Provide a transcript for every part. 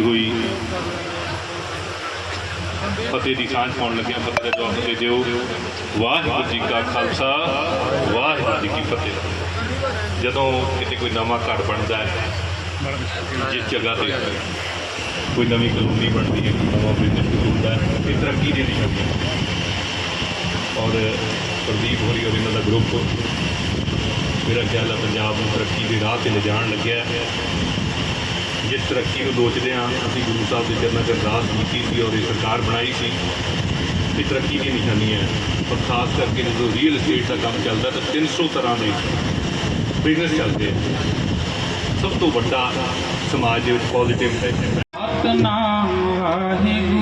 ਹੋਈ। ਫਤਿਹ ਦੀ ਸਾਂਝ ਪਾਉਣ ਲੱਗਿਆ ਫਤਿਹ ਦਾ ਜਵਾਬ ਦੇ ਦਿਓ। ਵਾਹਿਗੁਰੂ ਜੀ ਕਾ ਖਾਲਸਾ, ਵਾਹਿਗੁਰੂ ਜੀ ਕੀ ਫਤਿਹ। ਜਦੋਂ ਕਿਤੇ ਕੋਈ ਨਵਾਂ ਘਰ ਬਣਦਾ ਹੈ, ਜਿਸ ਜਗ੍ਹਾ ਤੇ ਕੋਈ ਨਵੀਂ ਕਲੋਨੀ ਬਣਦੀ ਹੈ, ਕੋਈ ਨਵਾਂ ਬਿਜ਼ਨਸ ਸ਼ੁਰੂ ਹੁੰਦਾ ਹੈ, ਇਹ ਤਰੱਕੀ ਦੀ ਨਿਸ਼ਾਨੀ ਹੈ। ਔਰ ਪ੍ਰਦੀਪ ਹੋਰੀ ਔਰ ਇਹਨਾਂ ਦਾ ਗਰੁੱਪ ਮੇਰਾ ਖਿਆਲ ਹੈ ਪੰਜਾਬ ਨੂੰ ਤਰੱਕੀ ਦੇ ਰਾਹ ਤੇ ਲਿਜਾਣ ਲੱਗਿਆ ਜਿਸ ਤਰੱਕੀ ਨੂੰ ਲੋਚਦੇ ਹਾਂ, ਅਸੀਂ ਗੁਰੂ ਸਾਹਿਬ ਦੇ ਚਰਨਾਂ 'ਚ ਅਰਦਾਸ ਕੀਤੀ ਸੀ ਔਰ ਇਹ ਸਰਕਾਰ ਬਣਾਈ ਸੀ, ਇਹ ਤਰੱਕੀ ਦੀ ਨਿਸ਼ਾਨੀ ਹੈ ਪਰ ਖਾਸ ਕਰਕੇ ਜਦੋਂ ਰੀਅਲ ਏਸਟੇਟ ਦਾ ਕੰਮ ਚੱਲਦਾ ਤਾਂ 300 ਤਰ੍ਹਾਂ ਦੇ ਬਿਜ਼ਨਸ ਚੱਲਦੇ ਆ ਸਭ ਤੋਂ ਵੱਡਾ ਸਮਾਜ ਦੇ ਵਿੱਚ ਪੋਜ਼ਿਟਿਵ ਹੈ। ਸਤਨਾਮ ਵਾਹਿਗੁਰੂ।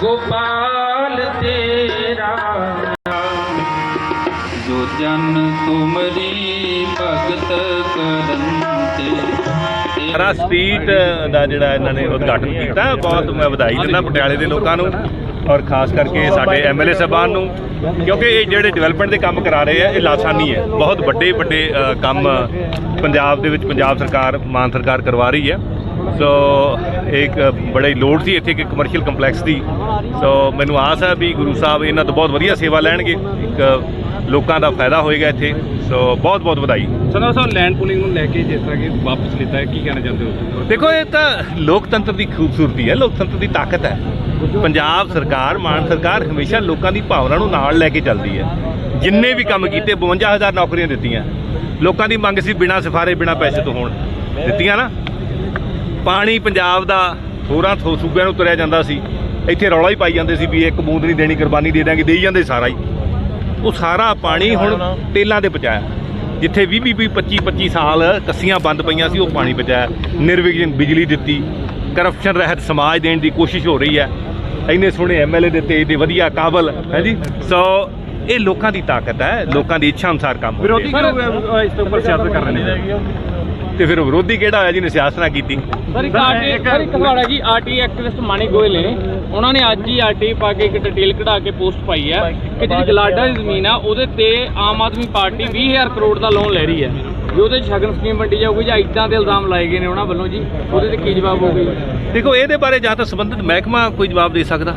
ਗੋਪਾਲ ਤੇਰਾ ਜੋ ਜਨ ਤੁਮਰੀ ਭਗਤ ਕਰਨ ਸਾਰਾ ਸਟਰੀਟ ਦਾ ਜਿਹੜਾ ਇਹਨਾਂ ਨੇ ਉਦਘਾਟਨ ਕੀਤਾ, ਬਹੁਤ ਮੈਂ ਵਧਾਈ ਦਿੰਦਾ ਪਟਿਆਲੇ ਦੇ ਲੋਕਾਂ ਨੂੰ ਔਰ ਖਾਸ ਕਰਕੇ ਸਾਡੇ ਐਮਐਲਏ ਸਾਹਿਬਾਨ ਨੂੰ, ਕਿਉਂਕਿ ਇਹ ਜਿਹੜੇ ਡਿਵੈਲਪਮੈਂਟ ਦੇ ਕੰਮ ਕਰਾ ਰਹੇ ਆ, ਇਹ ਲਾਸਾਨੀ ਹੈ। ਬਹੁਤ ਵੱਡੇ ਵੱਡੇ ਕੰਮ ਪੰਜਾਬ ਦੇ ਵਿੱਚ ਪੰਜਾਬ ਸਰਕਾਰ, ਮਾਨ ਸਰਕਾਰ ਕਰਵਾ ਰਹੀ ਹੈ। ਸੋ ਇੱਕ ਬੜੀ ਲੋੜ ਸੀ ਇੱਥੇ ਇੱਕ ਕਮਰਸ਼ੀਅਲ ਕੰਪਲੈਕਸ ਦੀ। ਸੋ ਮੈਨੂੰ ਆਸ ਹੈ ਵੀ ਗੁਰੂ ਸਾਹਿਬ ਇਹਨਾਂ ਤੋਂ ਬਹੁਤ ਵਧੀਆ ਸੇਵਾ ਲੈਣਗੇ। ਇੱਕ ਲੋਕਾਂ ਦਾ ਫਾਇਦਾ ਹੋਏਗਾ ਇੱਥੇ। ਸੋ ਬਹੁਤ ਬਹੁਤ ਵਧਾਈ। ਸਨਾ ਸਾਹਿਬ ਲੈਂਡ ਪੂਲਿੰਗ ਨੂੰ ਲੈ ਕੇ ਜਿਸ ਤਰ੍ਹਾਂ ਕਿ ਵਾਪਸ ਲਿੱਤਾ ਹੈ ਕੀ ਕਹਿਣਾ ਚਾਹੁੰਦੇ ਹੋ? ਦੇਖੋ ਇਹ ਤਾਂ ਲੋਕਤੰਤਰ ਦੀ ਖੂਬਸੂਰਤੀ ਹੈ। ਲੋਕਤੰਤਰ ਦੀ ਤਾਕਤ ਹੈ। ਪੰਜਾਬ ਸਰਕਾਰ ਮਾਨ ਸਰਕਾਰ ਹਮੇਸ਼ਾ ਲੋਕਾਂ ਦੀ ਭਾਵਨਾ ਨੂੰ ਨਾਲ ਲੈ ਕੇ ਚੱਲਦੀ ਹੈ। ਜਿੰਨੇ ਵੀ ਕੰਮ ਕੀਤੇ 52000 ਨੌਕਰੀਆਂ ਦਿੱਤੀਆਂ। ਲੋਕਾਂ ਦੀ ਮੰਗ ਸੀ ਬਿਨਾਂ ਸਿਫਾਰੇ ਬਿਨਾਂ ਪੈਸੇ ਤੋਂ ਹੋਣ। ਦਿੱਤੀਆਂ ਨਾ? ਪਾਣੀ ਪੰਜਾਬ ਦਾ ਹੋਰਾਂ ਥੋ ਸੂਬਿਆਂ ਨੂੰ ਤੁਰਿਆ ਜਾਂਦਾ ਸੀ। ਇੱਥੇ ਰੌਲਾ ਹੀ ਪਾਈ ਜਾਂਦੇ ਸੀ ਵੀ ਇੱਕ ਬੂੰਦ ਨਹੀਂ ਦੇਣੀ ਕੁਰਬਾਨੀ ਦੇ ਦਾਂਗੇ ਦੇਈ ਜਾਂਦੇ ਸਾਰਾ ਹੀ। ਉਹ ਸਾਰਾ ਪਾਣੀ ਹੁਣ ਟੇਲਾਂ ਦੇ ਪਹੁੰਚਾਇਆ ਜਿੱਥੇ 20 20 25 25 ਸਾਲ ਕੱਸੀਆਂ ਬੰਦ ਪਈਆਂ ਸੀ ਉਹ ਪਾਣੀ ਪਹੁੰਚਾਇਆ ਨਿਰਵਿਘਨ ਬਿਜਲੀ ਦਿੱਤੀ। ਕਰਪਸ਼ਨ ਰਹਿਤ ਸਮਾਜ ਦੇਣ ਦੀ ਕੋਸ਼ਿਸ਼ ਹੋ ਰਹੀ ਹੈ। ਇੰਨੇ ਸੋਹਣੇ ਐਮਐਲਏ ਦਿੱਤੇ ਇਹਦੇ ਵਧੀਆ ਕਾਬਲ ਹੈ ਜੀ? ਸੋ ਇਹ ਲੋਕਾਂ ਦੀ ਤਾਕਤ ਹੈ ਲੋਕਾਂ ਦੀ ਇੱਛਾ ਅਨੁਸਾਰ ਕੰਮ ਵਿਰੋਧੀ। ਕਿਉਂ ਇਸ ਦੇ ਉੱਪਰ ਸਿਆਸਤ ਕਰ ਰਹੇ ਨੇ। ਤੇ ਫਿਰ ਵਿਰੋਧੀ ਕਿਹੜਾ ਹੋਇਆ ਜਿਹਨੇ ਸਿਆਸਤ ਨਾ ਕੀਤੀ? ਸਰ ਇੱਕ ਆਰਟੀ ਸਰ ਇੱਕ ਸਵਾਲ ਹੈ ਜੀ ਆਰਟੀ ਐਕਟਿਵਿਸਟ ਮਾਨੀ ਗੋਇਲ ਨੇ। ਉਹਨਾਂ ਨੇ ਅੱਜ ਹੀ ਆਰਟੀ ਪਾ ਕੇ ਇੱਕ ਡਿਟੇਲ ਕਢਾ ਕੇ ਪੋਸਟ ਪਾਈ ਹੈ ਕਿ ਜਿਹੜੀ ਗਲਾਡਾ ਦੀ ਜ਼ਮੀਨ ਆ ਉਹਦੇ ਤੇ ਆਮ ਆਦਮੀ ਪਾਰਟੀ 20000 ਕਰੋੜ ਦਾ ਲੋਨ ਲੈ ਰਹੀ ਹੈ। ਵੀ ਉਹਦੇ ਸ਼ਗਨ ਸਕੀਮ ਵੰਡੀ ਜਾਊਗੀ ਜਾਂ ਇਦਾਂ ਦੇ ਇਲਜ਼ਾਮ ਲਾਏ ਗਏ ਨੇ ਉਹਨਾਂ ਵੱਲੋਂ ਜੀ ਉਹਦੇ ਤੇ ਕੀ ਜਵਾਬ ਹੋਊਗਾ ਜੀ? ਦੇਖੋ ਇਹਦੇ ਬਾਰੇ ਜਾਂ ਤਾਂ ਸੰਬੰਧਿਤ ਮਹਿਕਮਾ ਕੋਈ ਜਵਾਬ ਦੇ ਸਕਦਾ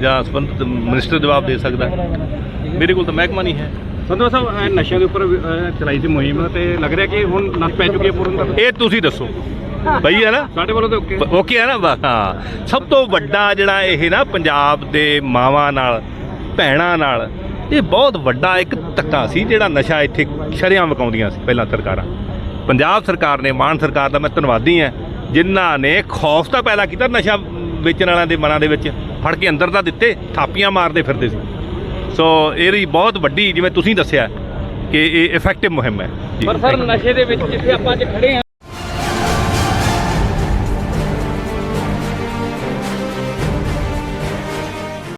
ਜਾਂ ਸੰਬੰਧਿਤ ਮਿਨਿਸਟਰ ਜਵਾਬ ਦੇ ਸਕਦਾ। ਮੇਰੇ ਕੋਲ ਤਾਂ ਮਹਿਕਮਾ ਨਹੀਂ ਹੈ। ਸੰਧਵਾ ਸਾਹਿਬ ਇਹ ਨਸ਼ਿਆਂ ਦੇ ਉੱਪਰ ਅਹ, ਚਲਾਈ ਸੀ ਮੁਹਿੰਮ ਤੇ ਲੱਗ ਰਿਹਾ ਕਿ ਹੁਣ ਨੱਥ ਪੈ ਚੁੱਕੀ ਹੈ ਪੂਰਨ ਤਰ੍ਹਾਂ ਇਹ ਤੁਸੀਂ ਦੱਸੋ। ਬਈ ਹੈ ਨਾ? ਸਾਡੇ ਵੱਲੋਂ ਤਾਂ ਓਕੇ। ਓਕੇ ਹੈ ਨਾ? ਬਸ, ਹਾਂ। ਸਭ ਤੋਂ ਵੱਡਾ ਜਿਹੜਾ ਇਹ ਨਾ ਪੰਜਾਬ ਦੇ ਮਾਵਾਂ ਨਾਲ ਭੈਣਾਂ ਨਾਲ ਇਹ ਬਹੁਤ ਵੱਡਾ ਇੱਕ ਧੱਕਾ ਸੀ ਜਿਹੜਾ ਨਸ਼ਾ ਇੱਥੇ ਸ਼ਰਿਆਂ ਵਕਾਉਂਦੀਆਂ ਸੀ ਪਹਿਲਾਂ ਸਰਕਾਰਾਂ। ਪੰਜਾਬ ਸਰਕਾਰ ਨੇ ਮਾਨ ਸਰਕਾਰ ਦਾ ਮੈਂ ਧੰਨਵਾਦੀ ਹਾਂ ਜਿਨ੍ਹਾਂ ਨੇ ਖੌਫ ਤਾਂ ਪੈਦਾ ਕੀਤਾ ਨਸ਼ਾ ਵੇਚਣ ਵਾਲਿਆਂ ਦੇ ਮਨਾਂ ਦੇ ਵਿੱਚ ਫੜ ਕੇ ਅੰਦਰ ਤਾਂ ਦਿੱਤੇ ਥਾਪੀਆਂ ਮਾਰਦੇ ਫਿਰਦੇ ਸੀ। ਸੋ ਇਹਦੀ ਬਹੁਤ ਵੱਡੀ ਜਿਵੇਂ ਤੁਸੀਂ ਦੱਸਿਆ ਕਿ ਇਹ ਇਫੈਕਟਿਵ ਮੁਹਿੰਮ ਹੈ। ਜੀ। ਪਰ ਸਰ ਨਸ਼ੇ ਦੇ ਵਿੱਚ ਜਿੱਥੇ ਆਪਾਂ ਅੱਜ ਖੜੇ ਹਾਂ